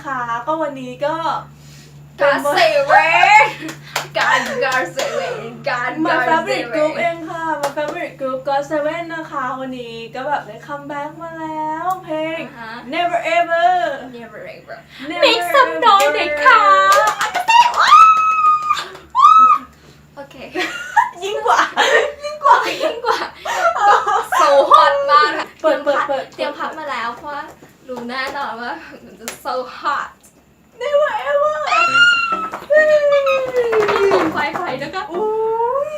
นะคะ ก็วันนี้ก็การเซเว่นการการเซเว่นการมาการ f a บริ t ก r ุ u p เองค่ะ มา f a บริ t ก r ุ u p ก็เซเว่นนะคะ วันนี้ก็แบบได้คัมแบ็กมาแล้วเพลง Never Ever never ever Never make some Ever noise หน่อยค่ะโอเค ยิ่งกว่า ยิ่งกว่า ยิ่งกว่าโซฮอตมากค่ะ เปิดเปิดเปิด เตรียมพัดมาแล้วเพราะว่ารู้ แน่นอนว่ามันจะ so hot never ever ผมไฟไฟนะคะอุ้ย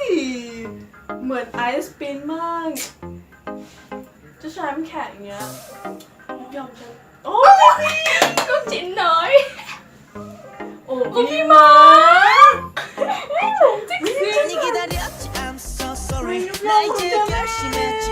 เหมือนไอซ์ปินมากจะใช้น้ำแข็งเงี้ยยอมจะโอ้ยก็จิ้นน้อย โอ้พี่มาไม่ผมกซี่ไม่รู้เรื่งของเธ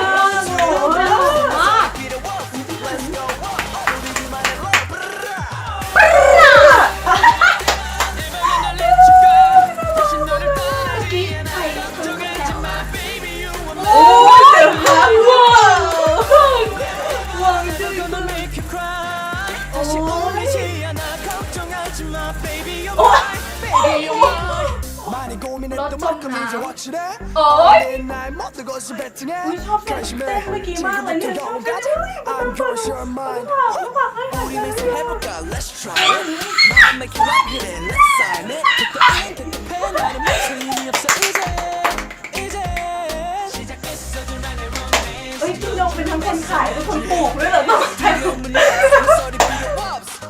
โอ้ยรถชนน้ำโอ้ยอุ้ยชอบเต้นเต้นเมื่อกี้มากเลยเนี่ยชอบเต้นเต้นเต้นเต้นเต้นเฮ้ยพี่ยงเป็นทั้งคนขายและคนปลูกด้วยเหรอต้องใช้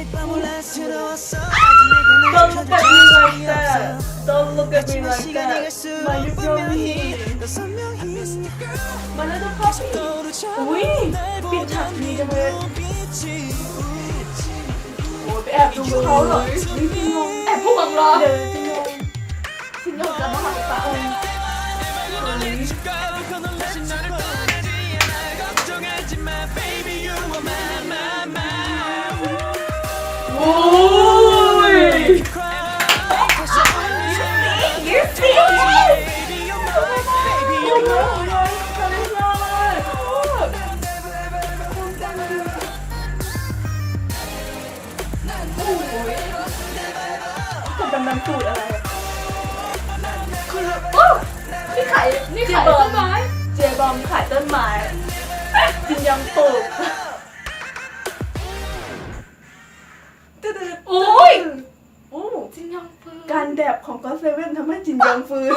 Don't look at me like that. Don't look at me like that. My new brownie. My little puppy. Oui, be touch me the way. โอ้ยไปแอบดูเขาเหรอนี่จริงงงแอบพวกมึงเหรอเดี๋ยวจริงงงจริงงงจะมาหาตาองค์ ดำๆสูตรอโอ้นี่ขายนี่ขายต้นไม้ เจบอมขายต้นไม้จินยังปลูกโอ้ยโอ้จินยองปืนการแดบของก็เซเว่นทำให้จินยังฟื้น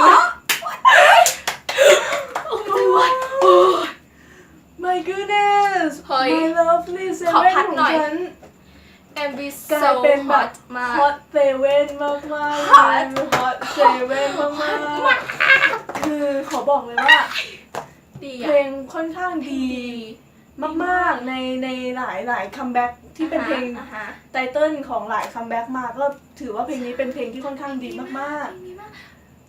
โอ้ไม่ไหว My goodness เฮ้ย My lovely เซขอเว่นพัดของหน่อย ฉัน MV กลาย so เป็นแบบ hot มาก ฮอตเซเว่นมากมาก Hot ฮอตเซเว่นมากมากคือขอบอกเลยว่า ดีเพลอะงค่อนข้างดี มากๆในในหลายหลายคัมแบ็กที่เป็นเพลงอ่าฮะไตเติ้ลของหลายคัมแบ็กมาก็ถือว่าเพลงนี้เป็นเพลงที่ค่อนข้างดีมากเพลงดีมากๆ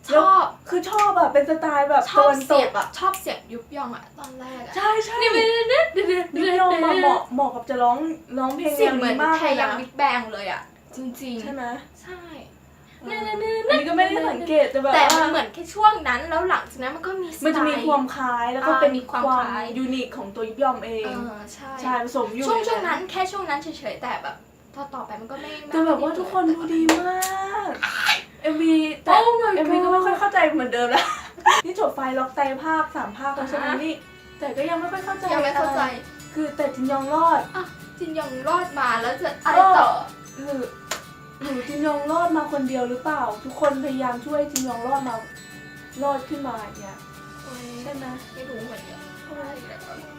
ชแล้วอบคือชอบแบบเป็นสไตล์แบบชตะอบวันตเสียงกอะชอบเสียงยุบยองอะตอนแรกอะใช่ใช่นี่มันเด็ดเด็ดเด็ดนิยมมาเหมาะเหมาะกับจะร้องร้องเพลงเสียงแนวเหมือนนี้มากแทเลยยังนะบิ๊กแบงเลยอะจริงๆ ใช่ไหมใช่เอออันนี้ก็ไม่ได้สังเกตแต่แบบแต่ว่ามันเหมือนแค่ช่วงนั้นแล้วหลังจากนั้นมันก็มีสไตล์มันจะมีความคล้ายแล้วก็อ่าเป็นมีความความคล้ายยูนิคของตัวยิบยอมเอเองอใช่ใช่ผสมอยู่ช่วงใช่วงนั้นแค่ช่วงนั้นเฉยๆแต่แบบพอต่อไปมันก็ไม่แต่แบบว่าทุกคนดูดีมากเอ็มวี เข้าใจเหมือนเดิมแล้วนี่จบไฟล็อกไตภาคสามภาคแล้วใช่ไหมอ่าฮะนี่ แต่ก็ยังไม่ค่อยเข้าใจยังไม่เข้าใจอะไรคือแต่จินยองรอดอะจินยองรอดมาแล้วจะอะไรต่อหรือหรือจินยองรอดมาคนเดียวหรือเปล่า ทุกคนพยายามช่วยจินยองรอดมารอดขึ้นมาอย่างเงี้ยใช่ไหมไม่รู้เหมือนกัน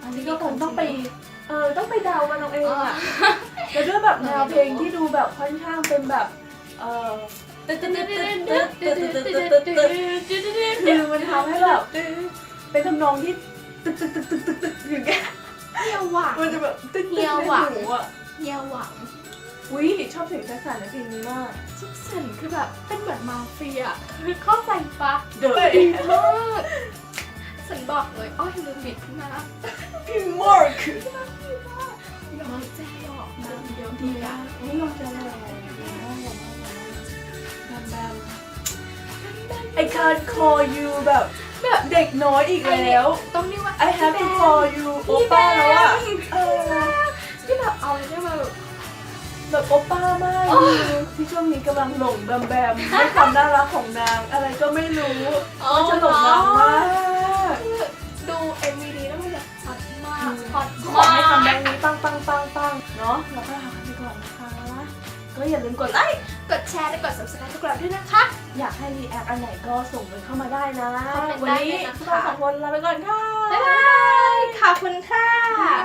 อันนี้ก็คงต้องไปเออต้องไปเดากันเอาเองเอออะแล้วด้วยแบบแนวเพลงที่ดูแบบค่อนข้างเป็นแบบเออ คือมันทำให้แบบเป็นทำนองที่ตึกตึกตึกตึกตึกตึกอย่างเงี้ยเฮียหวังมันจะแบบตึกตึกในหูอะเฮียหวังอุ้ยชอบเสียงแจ็คสันในเพลงนี้มากแจ็คสันคือแบบเป็นเหมือนมาเฟียคือเข้าใจปะเดือดมากฉันบอกเลยอ้อยลืมบิดขึ้นมาพี่มาร์คน้องแจ๊ดอกน้องดียวดีอะนี่ลองจะอะไร I can't call you แบบแบบเด็กน้อยอีกแล้ว ต้องเรียกว่า I have to call you โอป้าแล้วอะเออที่แบบเอาเลยได้มาแบบแบบโอป้ามากคือที่ช่วงนี้กำลังหลงแบมแบมด้วยความน่ารักของนาง อะไรก็ไม่รู้มันจะหลงนางมากดู MV นี้แล้วมันแบบฮอตมากฮอตขอมากให้ทำแบงค์นี้ปังปังปังปังเนาะเราก็ลาไปก่อนนะคะ ก็อย่าลืมกดไลค์ กดแชร์ และกด subscribe พวกเราด้วยนะคะ อยากให้รีแอคอันไหนก็ส่งกันเข้ามาได้นะ คอมเมนต์วัได้นี้เลยนะคะเราสองคนลาไปก่อนค่ะ บ๊ายบาย ขอบคุณค่ะค่ะ